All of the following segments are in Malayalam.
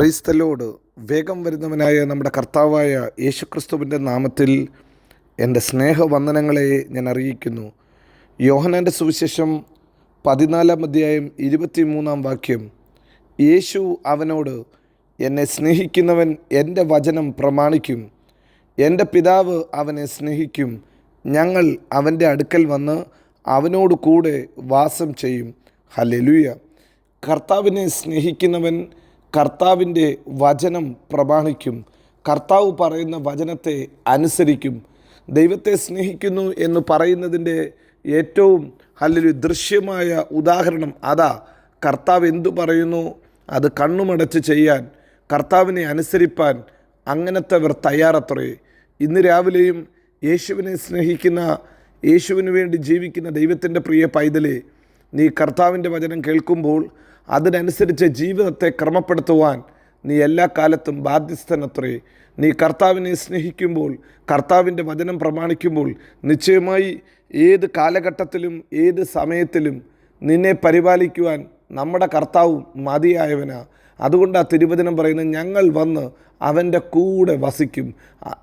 ക്രൈസ്തലോട് വേഗം വരുന്നവനായ നമ്മുടെ കർത്താവായ യേശുക്രിസ്തുവിന്റെ നാമത്തിൽ എന്റെ സ്നേഹവന്ദനങ്ങളെ ഞാൻ അറിയിക്കുന്നു. യോഹനാന്റെ സുവിശേഷം പതിനാലാം അധ്യായം ഇരുപത്തി മൂന്നാം വാക്യം. യേശു അവനോട് എന്നെ സ്നേഹിക്കുന്നവൻ എന്റെ വചനം പ്രമാണിക്കും. എന്റെ പിതാവ് അവനെ സ്നേഹിക്കും. ഞങ്ങൾ അവന്റെ അടുക്കൽ വന്ന് അവനോട് കൂടെ വാസം ചെയ്യും. ഹലലുയ കർത്താവിനെ സ്നേഹിക്കുന്നവൻ കർത്താവിന്റെ വചനം പ്രമാണിക്കും. കർത്താവ് പറയുന്ന വചനത്തെ അനുസരിക്കും. ദൈവത്തെ സ്നേഹിക്കുന്നു എന്ന് പറയുന്നതിന്റെ ഏറ്റവും നല്ലൊരു ദൃശ്യമായ ഉദാഹരണം അതാ. കർത്താവ് എന്തു പറയുന്നു? അത് കണ്ണുമടച്ച് ചെയ്യാൻ കർത്താവിനെ അനുസരിപ്പാൻ അങ്ങനത്തെവർ തയ്യാറത്രേ. ഇന്ന് രാവിലെയും യേശുവിനെ സ്നേഹിക്കുന്ന യേശുവിന് വേണ്ടി ജീവിക്കുന്ന ദൈവത്തിന്റെ പ്രിയ പൈതലേ നീ കർത്താവിന്റെ വചനം കേൾക്കുമ്പോൾ അതിനനുസരിച്ച് ജീവിതത്തെ ക്രമപ്പെടുത്തുവാൻ നീ എല്ലാ കാലത്തും ബാധ്യസ്ഥനത്രേ. നീ കർത്താവിനെ സ്നേഹിക്കുമ്പോൾ കർത്താവിന്റെ വചനം പ്രമാണിക്കുമ്പോൾ നിശ്ചയമായി ഏത് കാലഘട്ടത്തിലും ഏത് സമയത്തിലും നിന്നെ പരിപാലിക്കുവാൻ നമ്മുടെ കർത്താവും മതിയായവനാ. അതുകൊണ്ട് ആ തിരുവചനം പറയുന്നത് ഞങ്ങൾ വന്ന് അവന്റെ കൂടെ വസിക്കും.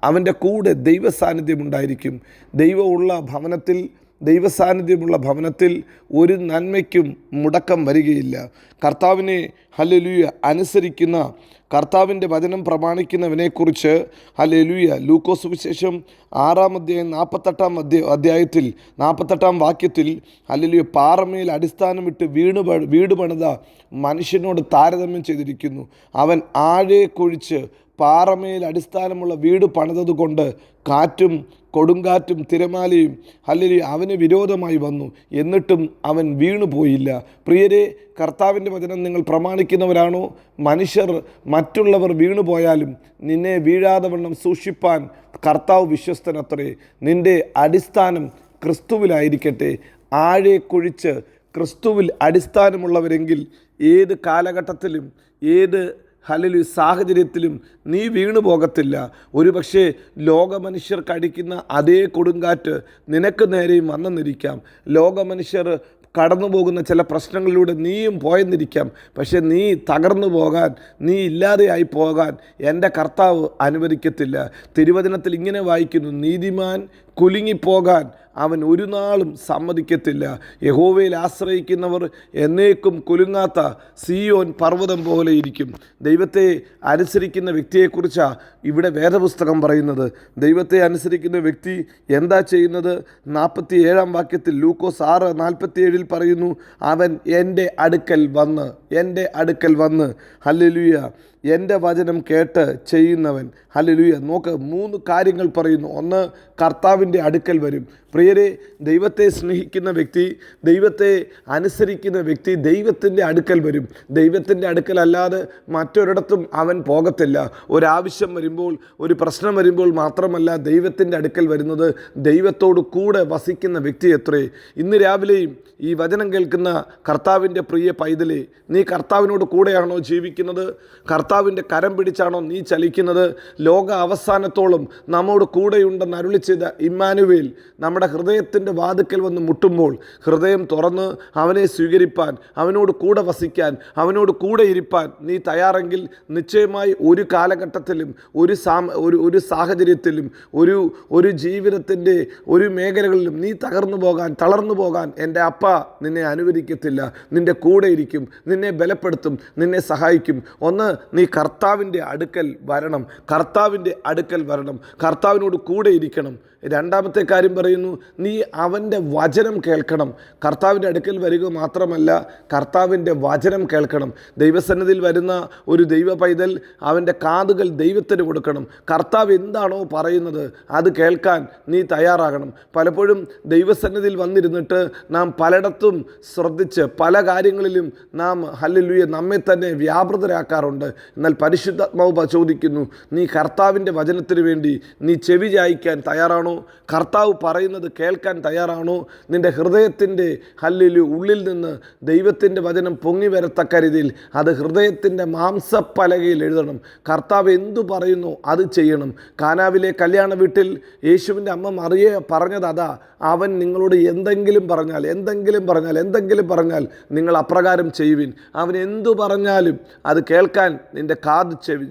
അവന്റെ കൂടെ ദൈവ സാന്നിധ്യം ഉണ്ടായിരിക്കും. ദൈവമുള്ള ഭവനത്തിൽ ദൈവസാന്നിധ്യമുള്ള ഭവനത്തിൽ ഒരു നന്മയ്ക്കും മുടക്കം വരികയില്ല. കർത്താവിനെ ഹല്ലേലൂയ അനുസരിക്കുന്ന കർത്താവിന്റെ വചനം പ്രമാണിക്കുന്നവനെക്കുറിച്ച് ഹല്ലേലൂയ ലൂക്കോസ് വിശേഷം ആറാം അധ്യായം നാൽപ്പത്തെട്ടാം അധ്യ അധ്യായത്തിൽ നാൽപ്പത്തെട്ടാം വാക്യത്തിൽ ഹല്ലേലൂയ പാറമേൽ അടിസ്ഥാനമിട്ട് വീണ് വീട് പണിത മനുഷ്യനോട് താരതമ്യം ചെയ്തിരിക്കുന്നു. അവൻ ആഴെ കുഴിച്ച് പാറമേൽ അടിസ്ഥാനമുള്ള വീട് പണിതതുകൊണ്ട് കാറ്റും കൊടുങ്കാറ്റും തിരമാലയും അല്ലെങ്കിൽ അവന് വിരോധമായി വന്നു. എന്നിട്ടും അവൻ വീണുപോയില്ല. പ്രിയരെ കർത്താവിന്റെ വചനം നിങ്ങൾ പ്രമാണിക്കുന്നവരാണോ? മനുഷ്യർ മറ്റുള്ളവർ വീണുപോയാലും നിന്നെ വീഴാതെ വണ്ണം സൂക്ഷിപ്പാൻ കർത്താവ് വിശ്വസ്തനത്രേ. നിന്റെ അടിസ്ഥാനം ക്രിസ്തുവിലായിരിക്കട്ടെ. ആഴെ കുഴിച്ച് ക്രിസ്തുവിൽ അടിസ്ഥാനമുള്ളവരെങ്കിൽ ഏത് കാലഘട്ടത്തിലും ഏത് ഹലലു സാഹചര്യത്തിലും നീ വീണു പോകത്തില്ല. ഒരു പക്ഷേ ലോകമനുഷ്യർക്ക് അടിക്കുന്ന അതേ കൊടുങ്കാറ്റ് നിനക്ക് നേരെയും വന്നെന്നിരിക്കാം. ലോകമനുഷ്യർ കടന്നു പോകുന്ന ചില പ്രശ്നങ്ങളിലൂടെ നീയും പോയെന്നിരിക്കാം. പക്ഷെ നീ തകർന്നു പോകാൻ നീ ഇല്ലാതെയായി പോകാൻ എന്റെ കർത്താവ് അനുവദിക്കത്തില്ല. തിരുവചനത്തിൽ ഇങ്ങനെ വായിക്കുന്നു നീതിമാൻ കുലുങ്ങിപ്പോകാൻ അവൻ ഒരു നാളും സമ്മതിക്കത്തില്ല. യഹോവയിൽ ആശ്രയിക്കുന്നവർ എന്നേക്കും കുലുങ്ങാത്ത സിയോൻ പർവതം പോലെ ഇരിക്കും. ദൈവത്തെ അനുസരിക്കുന്ന വ്യക്തിയെക്കുറിച്ചാണ് ഇവിടെ വേദപുസ്തകം പറയുന്നത്. ദൈവത്തെ അനുസരിക്കുന്ന വ്യക്തി എന്താ ചെയ്യുന്നത്? നാൽപ്പത്തി ഏഴാം വാക്യത്തിൽ ലൂക്കോസ് ആറ് നാൽപ്പത്തി ഏഴിൽ പറയുന്നു അവൻ എന്റെ അടുക്കൽ വന്ന് എന്റെ അടുക്കൽ വന്ന് ഹല്ലേലൂയ എന്റെ വചനം കേട്ട് ചെയ്യുന്നവൻ ഹല്ലേലൂയ. നോക്ക് മൂന്ന് കാര്യങ്ങൾ പറയുന്നു. ഒന്ന് കർത്താവിന്റെ അടുക്കൽ വരും. പ്രിയരെ ദൈവത്തെ സ്നേഹിക്കുന്ന വ്യക്തി ദൈവത്തെ അനുസരിക്കുന്ന വ്യക്തി ദൈവത്തിന്റെ അടുക്കൽ വരും. ദൈവത്തിന്റെ അടുക്കൽ അല്ലാതെ മറ്റൊരിടത്തും അവൻ പോകത്തില്ല. ഒരാവശ്യം വരുമ്പോൾ ഒരു പ്രശ്നം വരുമ്പോൾ മാത്രമല്ല ദൈവത്തിന്റെ അടുക്കൽ വരുന്നത്. ദൈവത്തോട് കൂടെ വസിക്കുന്ന വ്യക്തി എത്രേ. ഇന്ന് രാവിലെയും ഈ വചനം കേൾക്കുന്ന കർത്താവിന്റെ പ്രിയ പൈതലേ നീ കർത്താവിനോട് കൂടെയാണോ ജീവിക്കുന്നത്? കർത്താവിന്റെ കരം പിടിച്ചാണോ നീ ചലിക്കുന്നത്? ലോക അവസാനത്തോളം നമ്മോട് കൂടെയുണ്ടെന്ന് അരുളി ചെയ്ത ഇമ്മാനുവേൽ നമ്മുടെ ഹൃദയത്തിന്റെ വാതുക്കൽ വന്ന് മുട്ടുമ്പോൾ ഹൃദയം തുറന്ന് അവനെ സ്വീകരിപ്പാൻ അവനോട് കൂടെ വസിക്കാൻ അവനോട് കൂടെ ഇരിപ്പാൻ നീ തയ്യാറെങ്കിൽ നിശ്ചയമായി ഒരു കാലഘട്ടത്തിലും ഒരു സാ ഒരു ഒരു സാഹചര്യത്തിലും ഒരു ഒരു ജീവിതത്തിന്റെ ഒരു മേഖലകളിലും നീ തകർന്നു പോകാൻ തളർന്നു പോകാൻ എന്റെ അപ്പ നിന്നെ അനുവദിക്കത്തില്ല. നിന്റെ കൂടെ ഇരിക്കും നിന്നെ ബലപ്പെടുത്തും നിന്നെ സഹായിക്കും. ഒന്ന് നീ കർത്താവിന്റെ അടുക്കൽ വരണം. കർത്താവിന്റെ അടുക്കൽ വരണം. കർത്താവിനോട് കൂടെ ഇരിക്കണം. രണ്ടാമത്തെ കാര്യം പറയുന്നു നീ അവന്റെ വചനം കേൾക്കണം. കർത്താവിന്റെ അടുക്കൽ വരിക മാത്രമല്ല കർത്താവിന്റെ വചനം കേൾക്കണം. ദൈവസന്നിധിയിൽ വരുന്ന ഒരു ദൈവ പൈതൽ അവന്റെ കാതുകൾ ദൈവത്തിന് കൊടുക്കണം. കർത്താവ് എന്താണോ പറയുന്നത് അത് കേൾക്കാൻ നീ തയ്യാറാകണം. പലപ്പോഴും ദൈവസന്നിധിയിൽ വന്നിരുന്നിട്ട് നാം പലയിടത്തും ശ്രദ്ധിച്ച് പല കാര്യങ്ങളിലും നാം ഹല്ലുയ നമ്മെ തന്നെ വ്യാപൃതരാക്കാറുണ്ട്. എന്നാൽ പരിശുദ്ധാത്മാവ് ചോദിക്കുന്നു നീ കർത്താവിന്റെ വചനത്തിന് വേണ്ടി നീ ചെവി ചായ്ക്കാൻ തയ്യാറാണോ? കർത്താവ് പറയുന്നത് കേൾക്കാൻ തയ്യാറാണോ? നിന്റെ ഹൃദയത്തിന്റെ ഹല്ലിൽ ഉള്ളിൽ നിന്ന് ദൈവത്തിന്റെ വചനം പൊങ്ങി വരത്തക്ക രീതിയിൽ അത് ഹൃദയത്തിന്റെ മാംസപ്പലകയിൽ എഴുതണം. കർത്താവ് എന്തു പറയുന്നു അത് ചെയ്യണം. കാനാവിലെ കല്യാണ വീട്ടിൽ യേശുവിന്റെ അമ്മ മറിയെ പറഞ്ഞത് അതാ. അവൻ നിങ്ങളോട് എന്തെങ്കിലും പറഞ്ഞാൽ എന്തെങ്കിലും പറഞ്ഞാൽ എന്തെങ്കിലും പറഞ്ഞാൽ നിങ്ങൾ അപ്രകാരം ചെയ്യുവിൻ. അവൻ എന്തു പറഞ്ഞാലും അത് കേൾക്കാൻ നിന്റെ കാത് ചെവി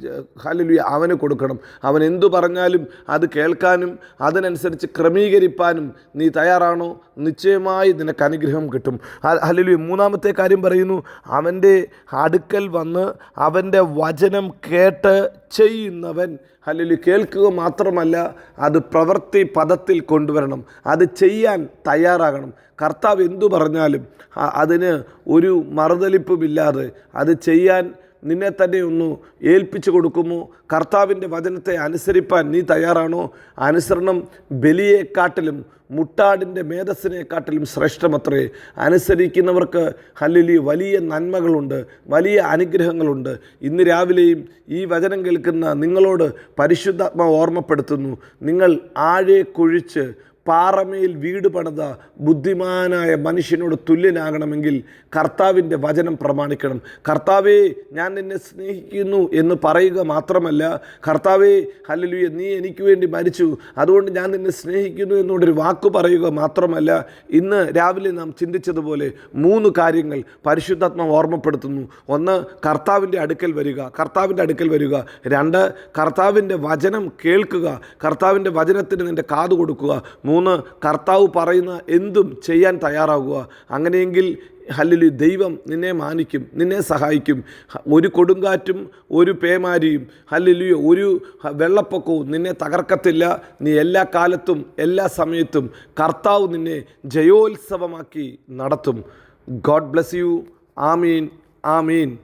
ഹല്ലേലൂയ അവന് കൊടുക്കണം. അവൻ എന്തു പറഞ്ഞാലും അത് കേൾക്കാനും അതിനനുസരിച്ച് ക്രമീകരിപ്പാനും നീ തയ്യാറാണോ? നിശ്ചയമായി നിനക്ക് അനുഗ്രഹം കിട്ടും. അല്ലെങ്കിൽ മൂന്നാമത്തെ കാര്യം പറയുന്നു അവന്റെ അടുക്കൽ വന്ന് അവന്റെ വചനം കേട്ട് ചെയ്യുന്നവൻ അല്ലെങ്കിൽ കേൾക്കുക മാത്രമല്ല അത് പ്രവൃത്തി പദത്തിൽ കൊണ്ടുവരണം. അത് ചെയ്യാൻ തയ്യാറാകണം. കർത്താവ് എന്തു പറഞ്ഞാലും അതിന് ഒരു മറുതലിപ്പുമില്ലാതെ അത് ചെയ്യാൻ നിന്നെ തന്നെ ഒന്ന് ഏൽപ്പിച്ചു കൊടുക്കുമോ കർത്താവിന്റെ വചനത്തെ അനുസരിപ്പാൻ നീ തയ്യാറാണോ? അനുസരണം ബലിയെക്കാട്ടിലും മുട്ടാടിന്റെ മേധസ്സിനെക്കാട്ടിലും ശ്രേഷ്ഠമത്രേ. അനുസരിക്കുന്നവർക്ക് ഹല്ലിലി വലിയ നന്മകളുണ്ട് വലിയ അനുഗ്രഹങ്ങളുണ്ട്. ഇന്ന് രാവിലെയും ഈ വചനം കേൾക്കുന്ന നിങ്ങളോട് പരിശുദ്ധാത്മ ഓർമ്മപ്പെടുത്തുന്നു. നിങ്ങൾ ആഴെ കുഴിച്ച് പാറമേൽ വീട് പണിത ബുദ്ധിമാനായ മനുഷ്യനോട് തുല്യനാകണമെങ്കിൽ കർത്താവിന്റെ വചനം പ്രമാണിക്കണം. കർത്താവേ ഞാൻ നിന്നെ സ്നേഹിക്കുന്നു എന്ന് പറയുക മാത്രമല്ല കർത്താവേ ഹല്ലേലൂയ നീ എനിക്ക് വേണ്ടി മരിച്ചു. അതുകൊണ്ട് ഞാൻ നിന്നെ സ്നേഹിക്കുന്നു എന്നുള്ളൊരു വാക്ക് പറയുക മാത്രമല്ല ഇന്ന് രാവിലെ നാം ചിന്തിച്ചതുപോലെ മൂന്ന് കാര്യങ്ങൾ പരിശുദ്ധാത്മ ഓർമ്മപ്പെടുത്തുന്നു. ഒന്ന് കർത്താവിന്റെ അടുക്കൽ വരിക. കർത്താവിന്റെ അടുക്കൽ വരിക. രണ്ട് കർത്താവിന്റെ വചനം കേൾക്കുക. കർത്താവിന്റെ വചനത്തിന് നിന്റെ കാത് കൊടുക്കുക. മൂന്ന് കർത്താവ് പറയുന്ന എന്തും ചെയ്യാൻ തയ്യാറാകുക. അങ്ങനെയെങ്കിൽ ഹല്ലിലു ദൈവം നിന്നെ മാനിക്കും നിന്നെ സഹായിക്കും. ഒരു കൊടുങ്കാറ്റും ഒരു പേമാരിയും ഹല്ലിലു ഒരു വെള്ളപ്പൊക്കവും നിന്നെ തകർക്കത്തില്ല. നീ എല്ലാ കാലത്തും എല്ലാ സമയത്തും കർത്താവ് നിന്നെ ജയോത്സവമാക്കി നടത്തും. God bless you. Amin Amin.